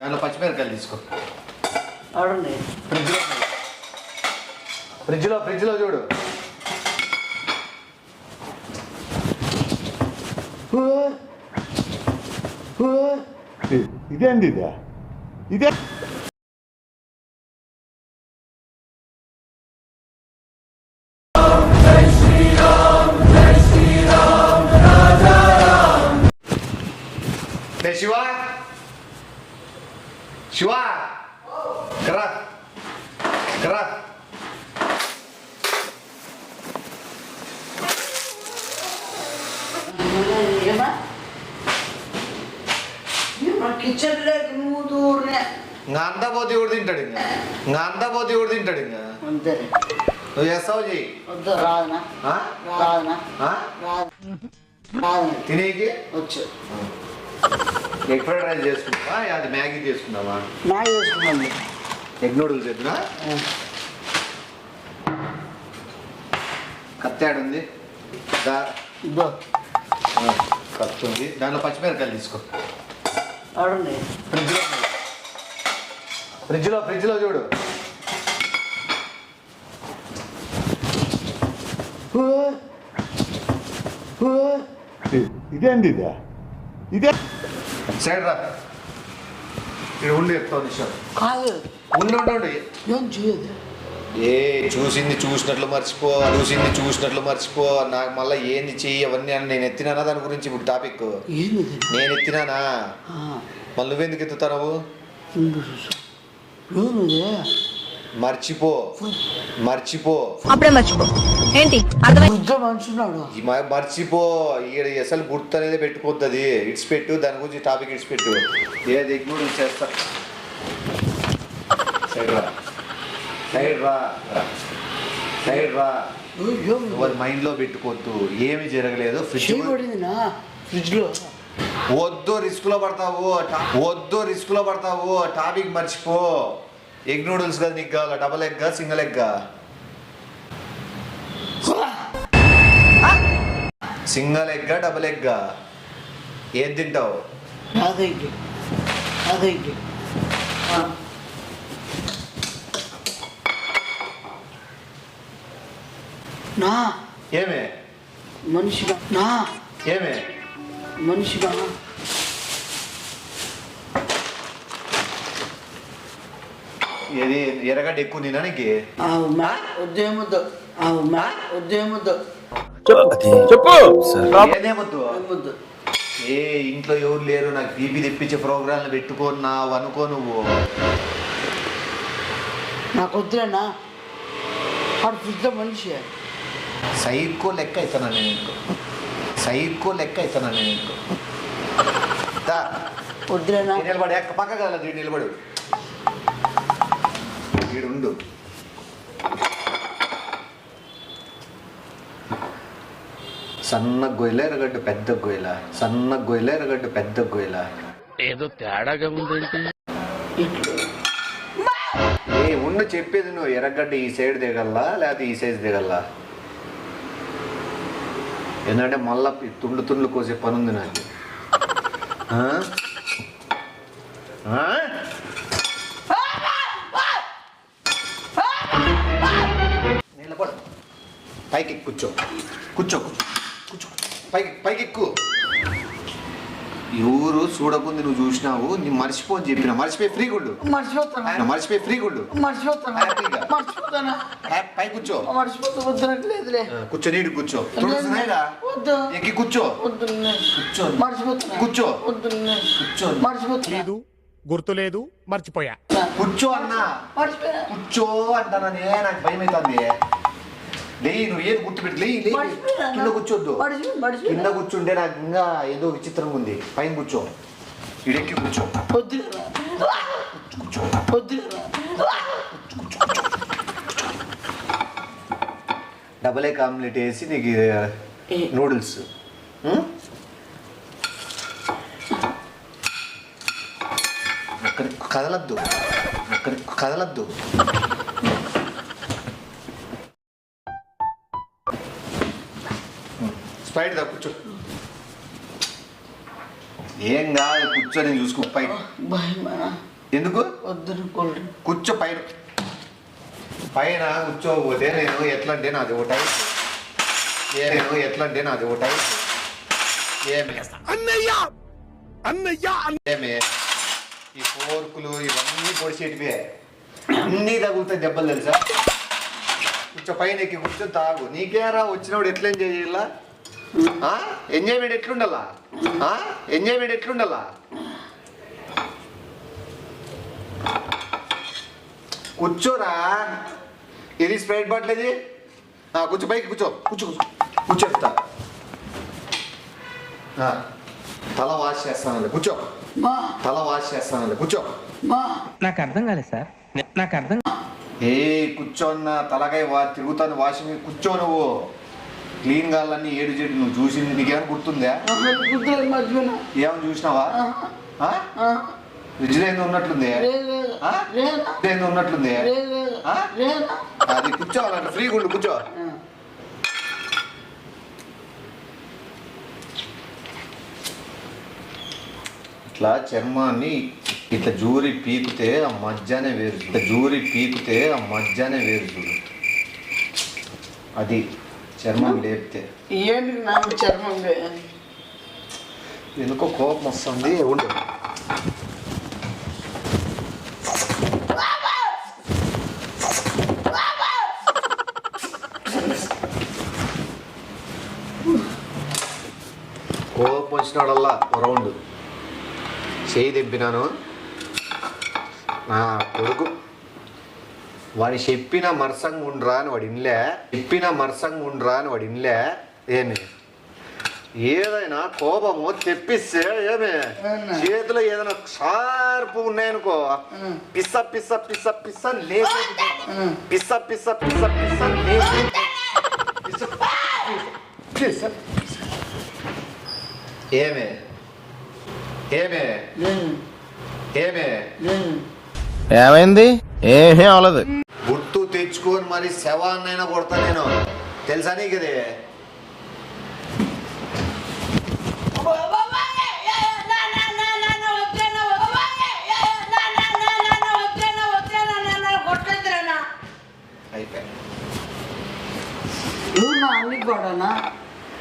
దానిలో పచ్చిమిరకాయలు తీసుకో. ఆడండి ఫ్రిడ్జ్లో. ఫ్రిడ్జ్లో ఫ్రిడ్జ్లో చూడు. ఇదేంది ఇదే? ఇదే ఇంకా అంతా పోతే ఎవడు తింటాడు ఇంకా. ఇంకా అంతా పోతే ఎవడు తింటాడు ఇంకా. నువ్వు చేస్తావు చెయ్యి? తినేకి? వచ్చు. ఎగ్ ఫ్రైడ్ రైస్ చేసుకుంటావా? అది మ్యాగీ చేసుకుందామా నా చేసుకున్నాను ఎగ్ నూడిల్స్ ఎద్దునా కత్తాడు ఉంది. దా. ఇదో ఆ, కత్తి ఉంది. దానిలో పచ్చిమిరకాయలు తీసుకో. ఫ్రిడ్జ్లో. ఫ్రిడ్జ్లో ఫ్రిడ్జ్లో చూడు. ఇదేంది ఇదే? ఇదే సైడ్ రా. ఇక్కడ ఉండి చెప్తావు నిమిషం. కాదు. ఉండి ఏం చేయదు? ఏ చూసింది చూసినట్లు మర్చిపో చూసింది చూసినట్లు మర్చిపో. నాకు మళ్ళీ ఏంది చెయ్యి అవన్నీ అని నేను ఎత్తినానా దాని గురించి ఇప్పుడు టాపిక్? నేను ఎత్తినానా? మళ్ళీ నువ్వెందుకు ఎత్తుతావు మర్చిపో. మర్చిపో. అప్పుడే మర్చిపో. ఏంటి? మనుషున్నాడు మర్చిపో. ఈడ అసలు గుర్తు అనేది పెట్టుకోద్ది ఇట్స్ పెట్టు దాని గురించి టాపిక్ ఇట్స్ పెట్టు. ఏది ఎగ్నూడు చేస్తా. సైడ్ రా. సైడ్ రా. సైడ్ రా. ఏం మైండ్లో పెట్టుకోవద్దు ఏమి జరగలేదు. ఫ్రిడ్జ్ ఫ్రిడ్జ్లో. వద్దు రిస్క్లో పడతావు వద్దు రిస్క్లో పడతావు టాపిక్ మర్చిపో. ఎగ్ నూడిల్స్ కదా నీకు కావాలా? Double egg single egg? Single egg double egg? ఏది తింటావు? నా. ఏమే? మనిషిగా నా. ఏమే? మనిషిగా. ఏది ఎర్రగడ్డ ఎక్కువ తినా నీకు? ఆవు మ్యా ఉద్యమద్దు ఆవు మ్యా ఉద్యమద్దు ఏదేమొద్దు ఏమొద్దు? ఏ ఇంట్లో ఎవరు లేరు నాకు బీపీ తెప్పించే ప్రోగ్రాంలు పెట్టుకున్నావు అనుకో నువ్వు. నాకు వద్దులేనా? మనిషి. సైకో లెక్క అవుతాను నేను? సైకో లెక్క అవుతాను నేను నిలబడు ఎక్క పక్క కదా వీడు నిలబడు. వీడుండు. సన్న గొయ్యల ఎరగడ్డు పెద్ద గొయ్యల? సన్న గొయ్యల ఎరగడ్డు పెద్ద గొయ్యల? ఏదో తేడాగా ఉందేంటి. ఏ ఉండు చెప్పేది నువ్వు. ఎర్రగడ్డ ఈ సైడ్ దిగల్లా లేకపోతే ఈ సైజ్ దిగల్లా? ఏంటంటే మళ్ళా తుండ్లు తుండ్లు కోసే పని ఉంది నాకు నిలబడు. పైకి కూర్చో కూర్చో. కూర్చో కూర్చో. పైకి పైకి ఎక్కు. ఎవరు చూడకుంది నువ్వు చూసినావు నీ మర్చిపో అని చెప్పిన. మర్చిపోయి ఫ్రీ గుండు మర్చిపోతానా? మర్చిపోయి ఫ్రీ గుండు మర్చిపోతానా? హ్యాపీగా. మర్చిపోతానా? హ్యాపీ పై కూర్చో. మర్చిపోతా వద్దునట్లేదులే కూర్చో నీడు కూర్చో. తుడుస్తున్నాయిరా వద్దు. ఎక్కి కూర్చో. వద్దున్నే కూర్చో. మర్చిపోతున్నా కూర్చో. వద్దున్నే కూర్చో. మర్చిపోతున్నా లేదు గుర్తు లేదు మర్చిపోయా. కూర్చో అన్నా. కూర్చో అంటానని నాకు భయం అవుతుంది నువ్వు ఏది గుర్తుపెట్టి కింద కూర్చోద్దు. కింద కూర్చుంటే నాకు ఇంకా ఏదో విచిత్రంగా ఉంది. పైన కూర్చో. ఇడెక్కి కూర్చో. వద్దులేనా వద్దులేనా డబల్ ఎగ్ ఆమ్లెట్ వేసి నీకు నూడిల్స్. అక్కడికి కదలద్దు. అక్కడికి కదలద్దు. స్ప్రైట్ దా కూర్చో. ఏం కాదు కూర్చొని చూసుకో పై భయమేనా? ఎందుకు? వద్దు కూర్చో పైన. పైన కూర్చోకపోతే నేను ఎట్లా అంటే నాది ఒకటై నేను ఎట్లా అంటే నాది ఒకటై ఏమి? అన్నయ్య! అన్నయ్య ఏమి? ఈ ఫోర్కులు ఇవన్నీ పొడిచేటివే. అన్నీ తగులుతాయి దెబ్బలు తెలుసా? కూర్చో పైన ఎక్కి కూర్చొని తాగు. నీకేరా వచ్చినప్పుడు ఎట్లా ఎంజాయ్ చేయాలా? ఎంజాయ్మెంట్ ఎట్లుండాలా? ఎంజాయ్మెంట్ ఎట్లుండాలా? కూర్చోరా. ఇది స్ప్రైట్ బాటిల్ ఇది ఆ, కూర్చో పైకి కూర్చో. కూర్చో కూర్చో. కూర్చోస్తా. తల వాష్ చేస్తానండి. కూర్చో. మా తల వాష్ చేస్తానండి. కూర్చో. మా నాకు అర్థం కాలేదు సార్. నాకు అర్థం ఏ కూర్చోన్న తలకాయ వా తిరుగుతాను. వాషింగ్ కూర్చో నువ్వు. క్లీన్ కావాలని ఏడు చెడు నువ్వు చూసింది నీకేమైనా గుర్తుందా? ఏమైనా చూసినావా? ఏందో ఉన్నట్లుంది. ఏందో ఉన్నట్లుంది. అది కూర్చోవాలంట ఫ్రీగా ఉండు కూర్చో. ఇట్లా చర్మాన్ని ఇట్లా జూరి పీకితే ఆ మధ్యాహ్నం వేరు. ఇట్లా జూరి పీకితే ఆ మధ్యాహ్నం వేరు చూడు. అది చర్మం లేపితే. ఏంటి నాకు చర్మం ఎందుకో కోపం వస్తుంది? ఉండు. కోపం వచ్చినాడల్లా రౌండ్. చేయి తెంపినాను నా కొడుకు వాడి చెప్పిన మరసంగా ఉండ్రా అని వాడి ఇన్లే చెప్పిన మరసంగా ఉండ్రా అని వాడి ఇన్లే ఏమి? ఏదైనా కోపము తెప్పిస్తే ఏమి? చేతిలో ఏదైనా షార్ప్ ఉన్నాయనుకో పిస్స పిస్స పిస్స పిస్స లేచి పిస్స పిస్స పిస్స పిస్స లేచి ఏమే? ఏమే? ఏమే? ఏమైంది? ఏమీ అవలేదు. తెచ్చుకొని మరి శవాన్నైనా కొడతా నేను. తెలుసా నీకు ఇది? నా?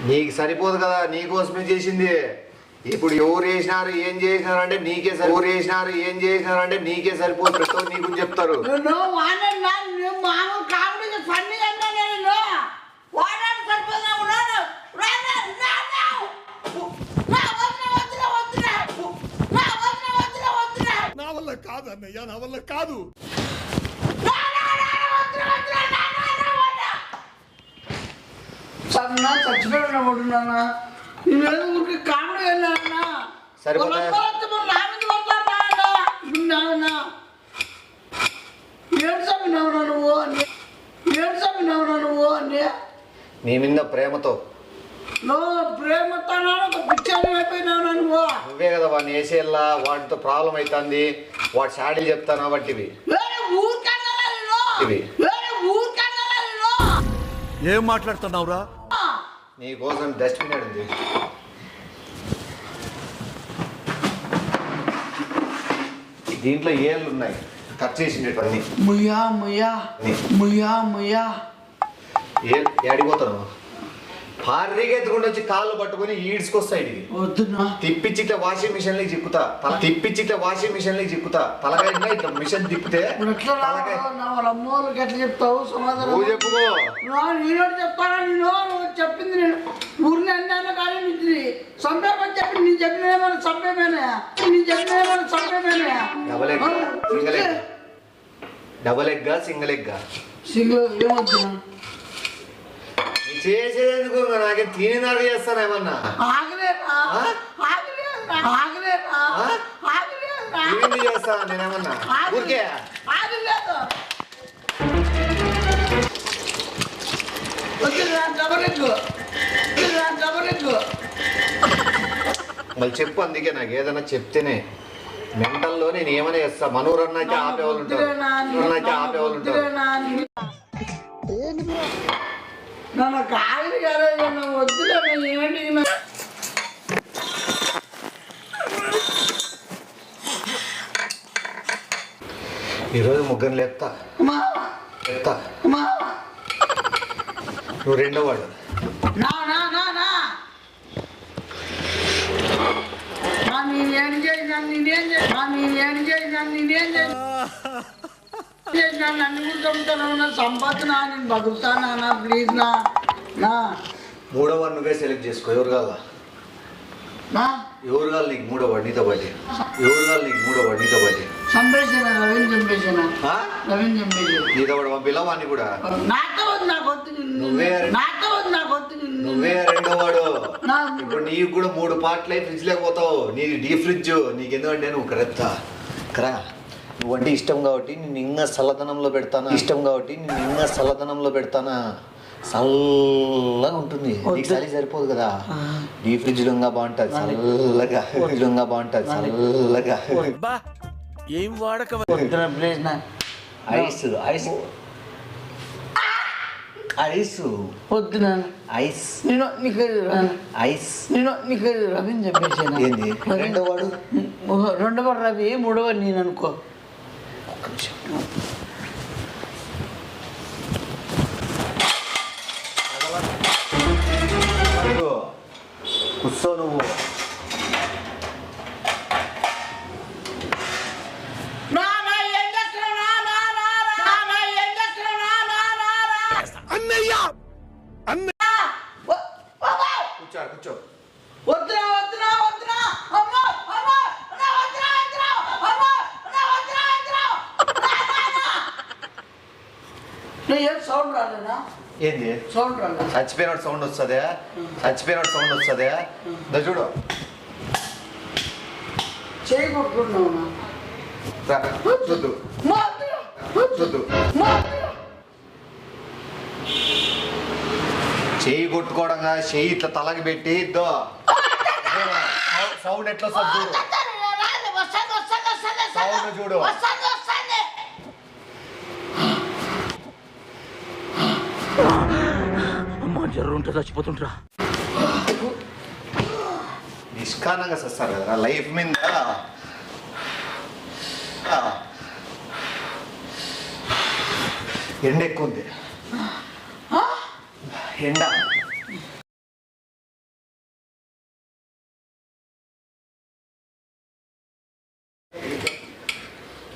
నీకు సరిపోదు కదా నీకోసమే చేసింది. ఇప్పుడు ఎవరు చేసినారు ఏం చేసినారు అంటే నీకే సరి ఎవరు చేసినారు ఏం చేసినారు అంటే నీకే సరిపోదు ప్రతి ఒక్కరు నీకు చెప్తారు. నా వల్ల కాదు అన్నయ్య నా వల్ల కాదు. చచ్చిపోయిన ఉంటున్నానా నేను ఊరికి కామెడీ అన్నా? సరిపోతా? ఏడు చంపినవరా నువ్వు అని ఏడు చంపినవరా నువ్వు అని నీ మీద ప్రేమతో. నువ్వు ప్రేమతో ఒక పిచ్చారి అయిపోయినావు నువ్వు. నువ్వే కదా వాడిని వేసేలా వాటితో ప్రాబ్లం అవుతుంది వాడి షాడీలు చెప్తాను వాటివి? వేరే ఊరికన్నా నేను? ఇవి. వేరే ఊరికన్నా నేను? ఏం మాట్లాడుతున్నావురా? నీ కోసం డస్ట్బిన్ ఉంది. దీంట్లో ఏళ్ళు ఉన్నాయి. కట్ చేసిండేటివన్నీ ముయ్యా ముయ్యా ముయ్యా ముయ్యా. ఏ ఏడిపోతాను భారీగా వచ్చి కాళ్ళు పట్టుకొని ఈడ్చుకొస్తాయి వద్దునా తిప్పిచ్చి ఇట్లా వాషింగ్ మిషన్లో చిక్కుతా. తల తిప్పిచ్చి ఇట్లా వాషింగ్ మిషన్లో చిక్కుతా. తలకాయ ఇట్లా ఇట్లా మిషన్ తిప్పితే? తలకాయ. అమ్మోళ్ళకి ఎట్లా చెప్తావు? సమాధానం నువ్వు చెప్పుకో నేను చెప్తానా? నేను నువ్వు చెప్పింది నేను. ఊరిని అన్నాను కానీ నీకు సంపేమని చెప్పి చెప్పిన ఏమైనా సంపేమేనా నేను చెప్పిన ఏమైనా సంపేమేనా double egg single egg double ఎగ్గా single ఎగ్గా సింగిల్ ఏమొద్దు నీ చేసేందుకు నాకే తినేదాకా చేస్తాను ఏమన్నా? తినేది చేస్తా నేనేమన్నా ఊరికే? మళ్ళీ చెప్పు అందుకే నాకు ఏదైనా చెప్తేనే మెంటల్లో నేను ఏమైనా చేస్తా. మనూరన్న అయితే ఆపేవాళ్ళు ఉంటారు. ఆపేవాళ్ళు ఉంటారు. நம்ம காலி கதை ஒத்துல ஏண்டிங்கன்னா ఈరోజు ముగ్గురు లేపుతా లేపుతా నువ్వు రెండో వాడు నేనేం చేసినా నేనేం చేసినా నేనేం చేసినా నన్ను కూడా చంపుతాను సంపాదన నేను బతుకుతానా నా ప్లీజ్ నా నా. మూడో వాడు నువ్వే సెలెక్ట్ చేసుకో ఎవరు కావాలా? నా? ఎవరు కావాలి నీకు మూడో వాడు? నీతో పాటి. ఎవరు కావాలి నీకు మూడో వాడు? నీతో పాటి. చంపేసాను రవిని చంపేసాను? రవిని చంపేసాను? నీతో పంపిలా వాడిని కూడా. నాతో వద్దు నాకు వద్దు. నువ్వే. నాతో వద్దు నాకు వద్దు నిన్ను. నువ్వే రెండో వాడు. నా. ఇప్పుడు నీకు కూడా మూడు పాటలు ఫ్రిడ్జ్ లేకపోతావు నీది డీ ఫ్రిడ్జ్ నీకు ఎందుకంటే నువ్వు కరెక్టా కరా అంటే ఇష్టం కాబట్టి నేను ఇంకా చల్లదనంలో పెడతానా? ఇష్టం కాబట్టి నేను ఇంకా చల్లదనంలో పెడతానా? చల్లగా ఉంటుంది. నీకు చలి సరిపోదు కదా. డీ ఫ్రిడ్జ్ ఇంకా బాగుంటుంది. చల్లగా ఫ్రిడ్జ్ బాగుంటుంది. చల్లగా బా ఏం వాడక? నా ఐస్ ఐస్. ఐస్. వద్దు నాన్న ఐస్. నేను నీకు నాన్న. ఐస్. నేను నీకు రవిని చంపేసాను ఏంది? రెండో వాడు? రెండవ రవి మూడవ నేను అనుకో ఒక్క నిమిషం అదిగో, కూర్చో నువ్వు. చచ్చిపోయినట్టు సౌండ్ వస్తుందే చచ్చిపోయినట్టు సౌండ్ వస్తుందే దా చూడు చేయి చూద్దు మా వద్దురా. చూద్దు మా వద్దురా. చెయ్యి కొట్టుకోవడం కాదు, చెయ్యి ఇట్లా తలకి పెట్టి ఇద్దో సౌండ్ ఎట్లా వస్తుంది చూడు. సౌండ్ చూడు. వస్తాను, జర్రుంటే చచ్చిపోతుంటరా నిష్కారణంగా వస్తారు కదా లైఫ్ మీద. ఎండ ఎక్కువ ఉంది. ఎండ.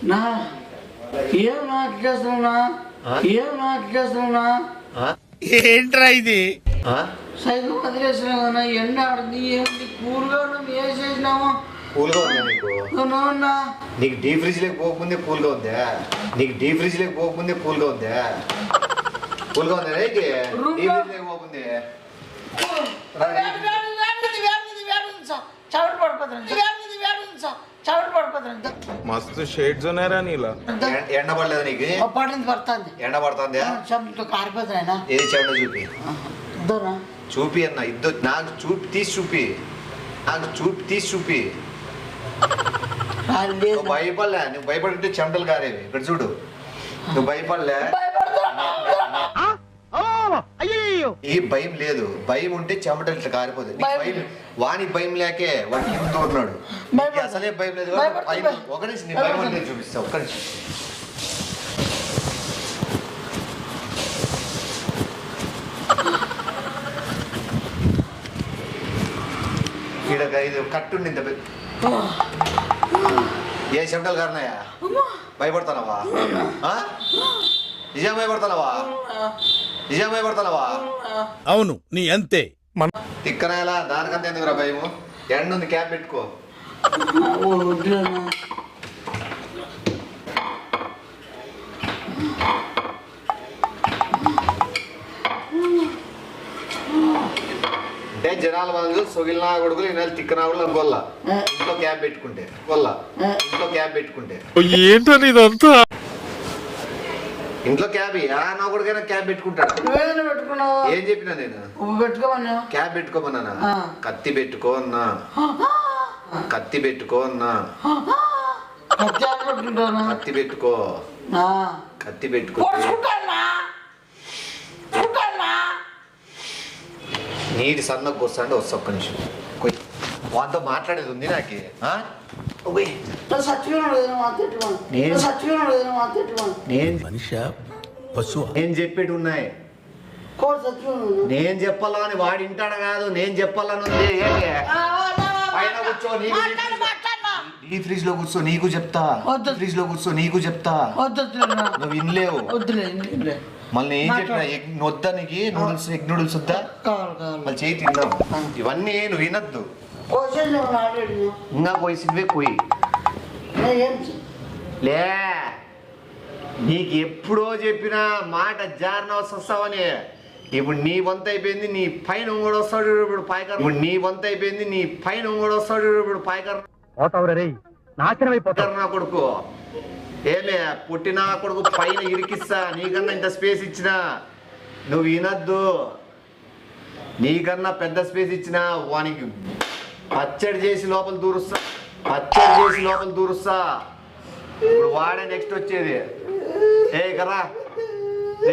నా ఏం నాకు చేస్తున్నా? ఏం నాకు చేస్తున్నా? ఏంట్రా ఇది? ఆ? సైకిల్ వదిలేసినా కదా ఎండ ఆడుతుంది ఏమిటి కూల్గా నువ్వు ఏం కూల్గా ఉందా నీకు? డీ ఫ్రిడ్జ్ లేక పోకముందే కూల్గా ఉందా? నీకు డీ ఫ్రిడ్జ్ లేక పోకముందే కూల్గా ఉందా? కూల్గా ఉందా నీకు? డీ ఫ్రిడ్జ్ లేక పోకముందే. చవిటి పడిపోతుంది. చవిటి పడిపోతుంది మస్తు షేడ్స్ ఉన్నాయరా నీలో. ఎండ పడలేదు నీకు? పడింది పడుతుంది. ఎండ పడుతుందా? చెంపతో కారిపోతున్నాయినా ఏది చెండ చూపి? చూపి అన్న ఇద్దరు నాకు చూపి తీసి చూపి. నాకు చూపి తీసి చూపి. భయపడలే నువ్వు భయపడితే చెమటలు కారేవి. ఇక్కడ చూడు. నువ్వు భయపడలే. ఈ భయం లేదు. భయం ఉంటే చెమటలు ఇట్లా కారిపోతుంది నీకు భయం- భయం వాని భయం లేకే వాడు కింద ఉన్నాడు నీకు అసలే భయం లేదు భయం ఒక నిమిషం నీ భయం అనేది చూపిస్తా ఒక్క నిమిషం. ఈడ ఇది కట్టుండి ఇంత పెద్ద ఏ చెమటలు కారణాయా భయపడతానవా? ఆ? నిజం భయపడతానవా? నిజం అవును నీ అంతే. మన తిక్కనాయలా దానికంత ఎందుకురా భయము? ఎండ ఉంది క్యాప్ పెట్టుకో. అంటే జనాల వాళ్ళు సొగిలినా కొడుకులు ఈ నెల తిక్కనా కూడా అనుకోల్ల ఇంట్లో క్యాప్ పెట్టుకుంటే. కొల్ల ఇంట్లో క్యాప్ పెట్టుకుంటే. ఏంటని ఇదంతా ఇంట్లో క్యాబ్ నా కొడుకైనా క్యాబ్ పెట్టుకుంటాడు? నువ్వేదైనా పెట్టుకున్నావు? ఏం చెప్పినా నేను నువ్వు పెట్టుకోమన్నా? క్యాబ్ పెట్టుకోమన్నానా? ఆ. కత్తి పెట్టుకో అన్నా. కత్తి పెట్టుకో అన్నా. కత్తి పెట్టుకుంటానా కత్తి పెట్టుకో. కత్తి పెట్టుకో. నీటి సన్నకు వస్తాంటే వస్తా ఒక్క నిమిషం. వాంతో మాట్లాడేది ఉంది నాకు. మనిషా? పశువు? నేను చెప్పేటి ఉన్నాయి. నేను చెప్పాలా అని వాడు వింటాడు కాదు నేను చెప్పాలని? పైన కూర్చో ఈ ఫ్రిడ్జ్లో కూర్చో నీకు చెప్తా. వద్దు. ఫ్రిడ్జ్లో కూర్చో నీకు చెప్తా. వద్దు నువ్వు వినలేవు. మళ్ళీ ఏం చెప్పిన? ఎగ్ వద్దనికి నూడిల్స్ ఎగ్ నూడిల్స్ వద్దా? మళ్ళీ చేయి తిందాం. ఇవన్నీ నువ్వు వినొద్దు. క్వశ్చన్ ఇంకా ఏం లే నీకు ఎప్పుడో చెప్పిన మాట జారిన వస్తావని. ఇప్పుడు నీ వంత అయిపోయింది నీ పైన ఇంకోడు వస్తాడు ఇప్పుడు పాయకర్ ఇప్పుడు నీ వంత అయిపోయింది నీ పైన ఇంకోడు వస్తాడు ఇప్పుడు పాయకర్ పోతావు నా కొడుకు. ఏమే పుట్టిన కొడుకు పైన ఇరికిస్తా. నీకన్నా ఇంత స్పేస్ ఇచ్చినా నువ్వు వినద్దు. నీకన్నా పెద్ద స్పేస్ ఇచ్చినా వానికి పచ్చడి చేసి లోపల దూరుస్తా. పచ్చడి చేసి లోపల దూరుస్తా. ఇప్పుడు వాడే నెక్స్ట్ వచ్చేది. ఏ కర్రా.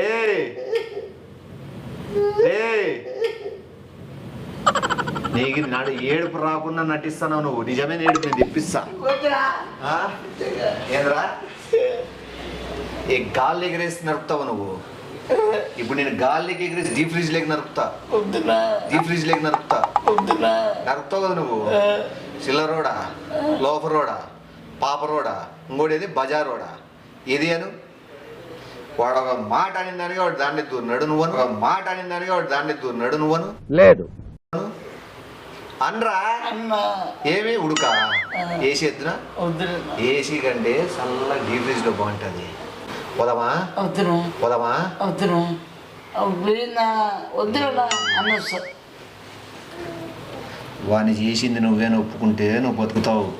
ఏ ఏ నీకు నాడు ఏడుపు రాకుండా నటిస్తున్నావు నువ్వు. నిజమైన ఏడుపు నేను తెప్పిస్తా? ఏంద్రా? ఈ గాలి ఎగిరేసి నరుపుతావు నువ్వు? ఇప్పుడు నేను గాలికి ఎగిరేసి డీప్ ఫ్రిడ్జ్ లేక నరుపుతా డీప్ ఫ్రిడ్జ్ లేక నరుపుతా నరుపుతావు కదా నువ్వు. చిల్లర రోడా లోఫర్ రోడా పాప రోడా ఇంకోటి బజార్ రోడా. ఏది అను? వాడు ఒక మాట అనింది దానిగా వాడు దాన్ని దూరినాడు నువ్వను ఒక మాట అనింది దానిగా వాడు దాన్ని దూరినాడు నువ్వను లేదు. అనరా? అన్నా. ఏమి? ఉడుక? ఏసీ ఎద్దునా? ఏసీ కంటే చల్లగా డీప్ ఫ్రిడ్జ్లో బాగుంటుంది. పోదామా? వద్దురా పోదామా? వద్దురా ప్లీజ్ నా వద్దురా అన్న వాడిని చేసింది నువ్వేనా ఒప్పుకుంటే నువ్వు బతుకుతావు.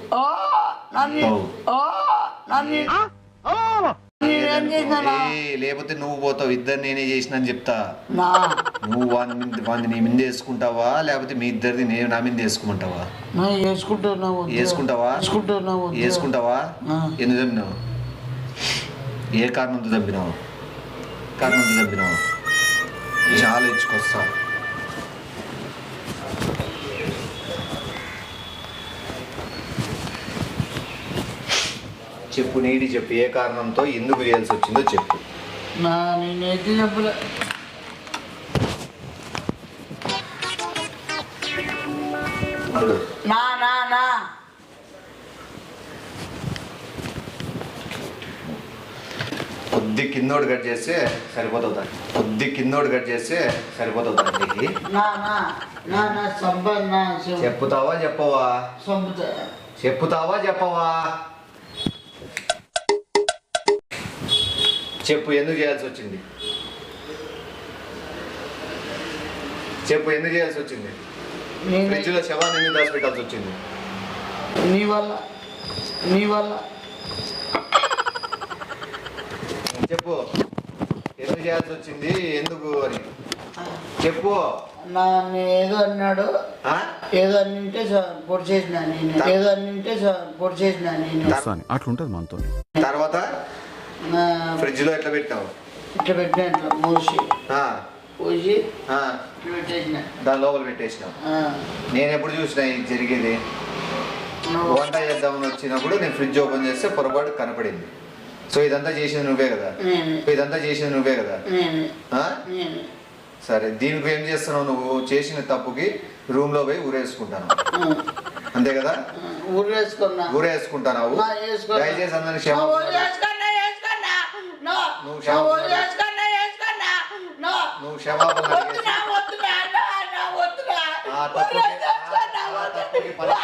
లేకపోతే నువ్వు పోతావు ఇద్దరు నేనే చేసిన అని చెప్తా. నా నువ్వు వాని వాడిని నీ మీద వేసుకుంటావా లేకపోతే మీ ఇద్దరిది నేను నా మీద. వేసుకుంటావా. వేసుకుంటావా? ఆ. ఎందుకు చంపినావు ఏ కారణంతో చంపినావు కారణంతో చంపినావు చాలా చెప్పు నీడి చెప్పు ఏ కారణంతో ఎందుకు చేయాల్సి వచ్చిందో చెప్పు. నా నేనైతే చెప్పలే. అడుగు. నా నా నా. కొద్ది కిందోడు కట్ చేస్తే సరిపోతుంది కొద్ది కిందోడు కట్ చేస్తే సరిపోతుంది నీకు చెప్పుతావా చెప్పవా? చెప్పుతావా చెప్పవా? చెప్పు ఎందుకు చేయాల్సి వచ్చింది? చెప్పు ఎందుకు చేయాల్సి వచ్చింది? నేను ఫ్రిడ్జ్లో శవాన్ని ఎందుకు దాచిపెట్టాల్సి వచ్చింది? నీ వల్ల. నీ వల్ల. చెప్పు ఎందుకు చేయాల్సి వచ్చింది ఎందుకు అని? చెప్పు. నా ఏదో అన్నాడు. ఆ? ఏదో అన్నింటే పొడి చేసిన నేను. ఏదో అన్నింటే పొడి చేసిన నేను. అట్లుంటది మనతో తర్వాత? నా ఫ్రిడ్జ్లో ఎట్లా పెట్టావు ఇట్లా పెట్టిన ఇట్లా మూసి. ఆ, పోసి ఆ, ఇట్లా పెట్టేసిన. దాని లోపల పెట్టేసినావు. నేను ఎప్పుడు చూసినా ఇది జరిగేది. వంట చేద్దామని వచ్చినప్పుడు నేను ఫ్రిడ్జ్ ఓపెన్ చేస్తే పొరపాటు కనపడింది. సో ఇదంతా చేసింది నువ్వే కదా? ఇదంతా చేసింది నువ్వే కదా? సరే దీనికి ఏం చేస్తున్నావు నువ్వు? చేసిన తప్పుకి రూమ్లో పోయి ఊరేసుకుంటాను. అంతే కదా? ఊరేసుకున్నా. ఊరేసుకుంటావు నా వేసుకున్నా. దయచేసి అందరిని క్షమ నువ్వు క్షమాపణ ఊరేసుకున్నా, వేసుకున్నా. నా, నువ్వు క్షమాపణ వద్దునా, వద్దునా, నా, నా, వద్దునా. ఆ తప్పుకి- ఊరేసుకున్నా, ఆ వద్దునా. తప్పుకి పరి- నా,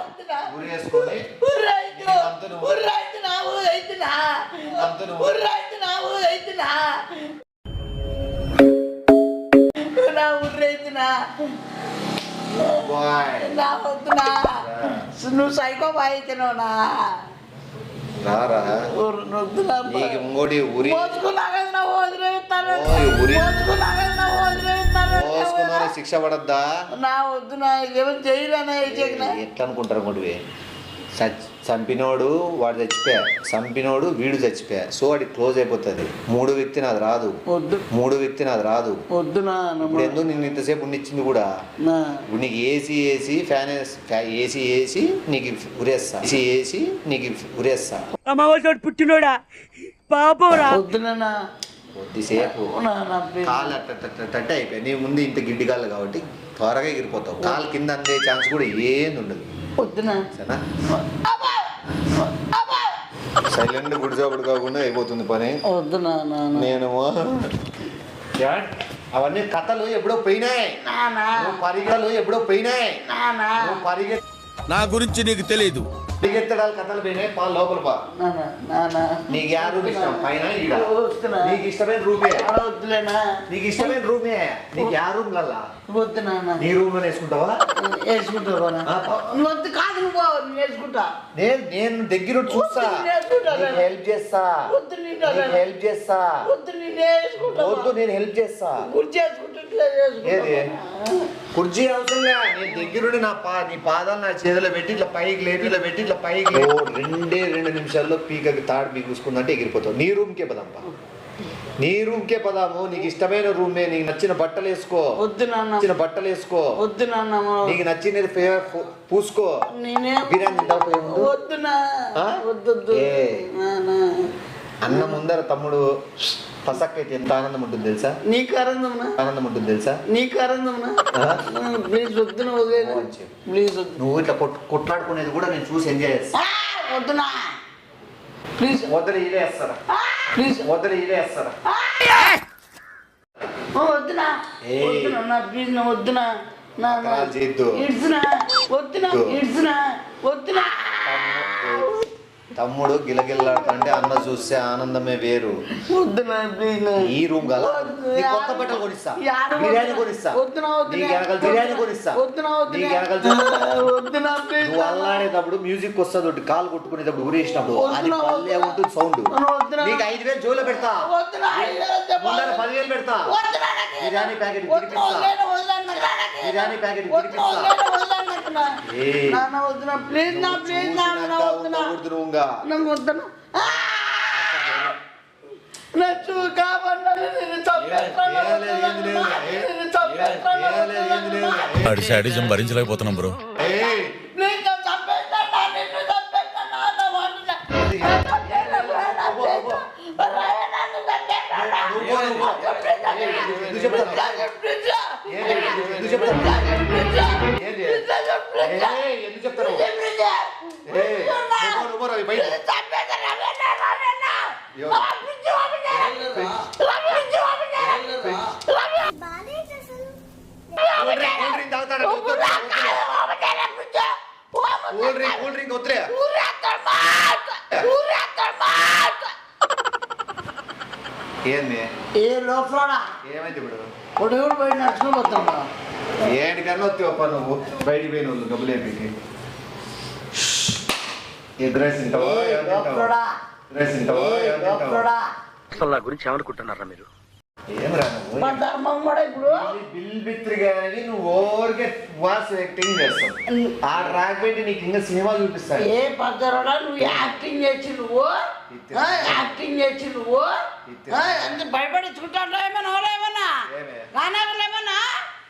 వద్దునా. ఊరేసుకొని ఊరైతు, నీకంతు నువ్వు- ఊరైతునా, ఊరైతునా. నీకంతు నువ్వు- ఊరైతునా, ఊరైతునా. నా ఊరైతునా. బాయ్ నా వద్దునా. నువ్వు సైకో బాయితున్నావు నా రారా? నీకు ఇంకోటి ఉరి మోసుకున్నాగా నా వదిలేస్తాను ఓయ్, ఉరి. మోసుకున్నాగా నా వదిలేస్తాను మోసుకున్న శిక్ష పడద్దా? నా వద్దు నా ఏమో చేయరా ఎట్లా అనుకుంటారు చచ్చి చంపినోడు వాడు చచ్చిపోయా. చంపినోడు వీడు చచ్చిపోయా. సో వాడి క్లోజ్ అయిపోతుంది. మూడు వ్యక్తి నాది రాదు. వద్దు. మూడు వ్యక్తి నాది రాదు. వద్దు నా ఇప్పుడు ఎందుకు నిన్ను ఇంతసేపు ఉండిచ్చింది కూడా? ఇప్పుడు నీకు AC AC fan AC AC నీకు ఉరేస్తా. ఏసీ ఏసీ నీకు ఉరేస్తా. పుట్టినోడా? నాన్న. కొద్దిసేపు. కాలు అట్ట అట్ట అట్ట అట్ట అయిపోయి. నీ ముందు ఇంత గిడ్డి కాళ్ళు కాబట్టి త్వరగా ఎగిరిపోతావు. కాలు కింద అందే ఛాన్స్ కూడా ఏంది ఉండదు. వద్దు నా సరేనా సైలెంట్ గుడిజాబుడు కాకుండా అయిపోతుంది పని. వద్దు నా నా నా. నేను అవన్నీ కథలు ఎప్పుడో పోయినాయి. పరిగెలు ఎప్పుడో పోయినాయి. పరిగె నా గురించి నీకు తెలీదు. పరిగెత్తడాలు కథలు పోయినాయి పా లోపల పా. నీకు యా రూమ్ ఇష్టం? పైన నీకు ఇష్టమైన రూమే వద్దులేనా. నీకు ఇష్టమైన రూమే నీకు యా రూమ్ లల్లా వద్దు నాన్న నీ రూమ్లో వేసుకుంటావా వేసుకుంటావు వద్దు కాదు వేసుకుంటా. నేను నేను దగ్గర చూస్తా. హెల్ప్ చేస్తా. హెల్ప్ చేస్తా. వద్దు నేను హెల్ప్ చేస్తా. ఏది? కుర్చీ అవసరం లే. నేను దగ్గరుండి నా పా నీ పాదాలు నా చేతిలో పెట్టి ఇట్లా పైకి లేపి ఇట్లా పెట్టి ఇట్లా పైకి రెండే రెండు నిమిషాల్లో పీకకి తాడు పీకుసుకుందంటే ఎగిరిపోతావు. నీ రూమ్కే పదాంపా. నీ రూమ్కే పదాము. నీకు ఇష్టమైన రూమే. నీకు నచ్చిన బట్టలు వేసుకో. వద్దు నాన్న. నచ్చిన బట్టలు వేసుకో. వద్దు నాన్న. నీకు ఫు- పూసుకో. నేనే బిర్యానీ? వద్దు. అన్న ముందర తమ్ముడు పసక్కైతే ఎంత ఆనందం ఉంటుంది తెలుసా? నీకు ఆనందమ్మా ఆనందం ఉంటుంది తెలుసా? నీకు? ప్లీజ్ నా వదిలేదు మంచి. ప్లీజ్ వద్దు నువ్వు ఇట్లా కొట్- కొట్లాడుకునేది కూడా నేను చూసి ఎంజాయ్ చేస్తా. వద్దునా? ప్లీజ్ ఇదే వేస్తారా? ప్లీజ్ ఇదే వేస్తారా? వద్దునా. వద్దునా? నా ప్లీజ్ నా వద్దునా? నా నా-. ఇడ్చునా వద్దునా. ఇడ్చునా వద్దునా? తమ్ముడు గిలగిల్లాడుతుంటే అన్న చూస్తే ఆనందమే వేరు ఈ రూమ్ గల కొత్త బట్టలు కొనిస్తా బిర్యానీ? కొనిస్తా బిర్యానీ కొనిస్తా నువ్వు అల్లాడేటప్పుడు మ్యూజిక్ వస్తుంది ఒకటి కాలు కొట్టుకునేటప్పుడు ఉరేసినప్పుడు అది పల్లె. ఉంటుంది సౌండ్. నీకు ఐదు వేలు జోలో పెడతా పదివేలు పెడతా. బిర్యానీ ప్యాకెట్. బిర్యానీ ప్యాకెట్ వద్దునా, నా. ఏయ్. నాన్న వద్దునా ప్లీజ్ నా ప్లీజ్ నా నా వద్దునా ఉండకూడదు నువ్వుగా. నాకు వద్దునా ఆ! నచ్చు కాపాడాలి నేను చంపేస్తాను ఏం కూల్ డ్రింక్, కూల్ డ్రింక్ తాగుతాడా? వద్దు, వద్దు. కూల్ డ్రింక్ కూల్ డ్రింక్ వద్దులే ఏంది? ఏ లోపల ఏమైంది ఇప్పుడు? కొడుకుడు పోయి నడుచుకుని పోతాం ఏంటికన్నా వస్తావప్ప నువ్వు? బయటికి పోయిన వాళ్ళు డబ్బులు ఏమిటి ఎగ్ రైస్ తింటావా ఏం తింటావా? లోపలడా రైస్ తింటావా ఏం తింటావా? లోపలడా అసలు నా గురించి ఏమనుకుంటున్నారా మీరు? ధర్మం కూడా ఇప్పుడు బిల్- బిత్రి కానీ నువ్వు ఓవర్గా వాస్ యాక్టింగ్ చేస్తావు. ఆ ట్రాక్ పెట్టి నీకు ఇంకా సినిమా చూపిస్తాను. ఏ పద్దరోడా నువ్వు యాక్టింగ్ చేసి నువ్వు? యాక్టింగ్ చేసి నువ్వు? అంత భయపడించుకుంటాడు ఏమన్నా ఓలా ఏమన్నా? ఏమన్నా?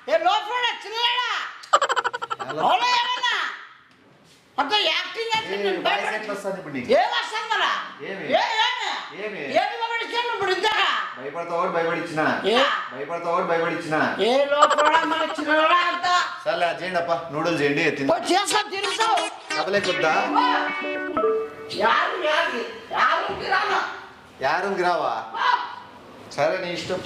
ఏ లోపల చిన్నడా ఓలా ఏమన్నా? అంత యాక్టింగ్ నేను వాయిస్ ఎట్లా వస్తుంది ఇప్పుడు నీకు ఏ వస్తాను కదా ఏమి? ఏమి? ఏమి? భయపడిస్తాను ఇప్పుడు ఇంతగా భయపడతావాడు భయపడిచ్చిన ఏ? భయపడతావాడు భయపడిచ్చిన ఏ లోపల మన చిన్నడా అంత సర్లే అది చేయండి అప్ప నూడిల్స్ చేయండి తిందా చేస్తా తిరుగుతావు డబ్బులే కొద్దా యారు యారు యారు రానా యారంకి రావా సరే నీ ఇష్టం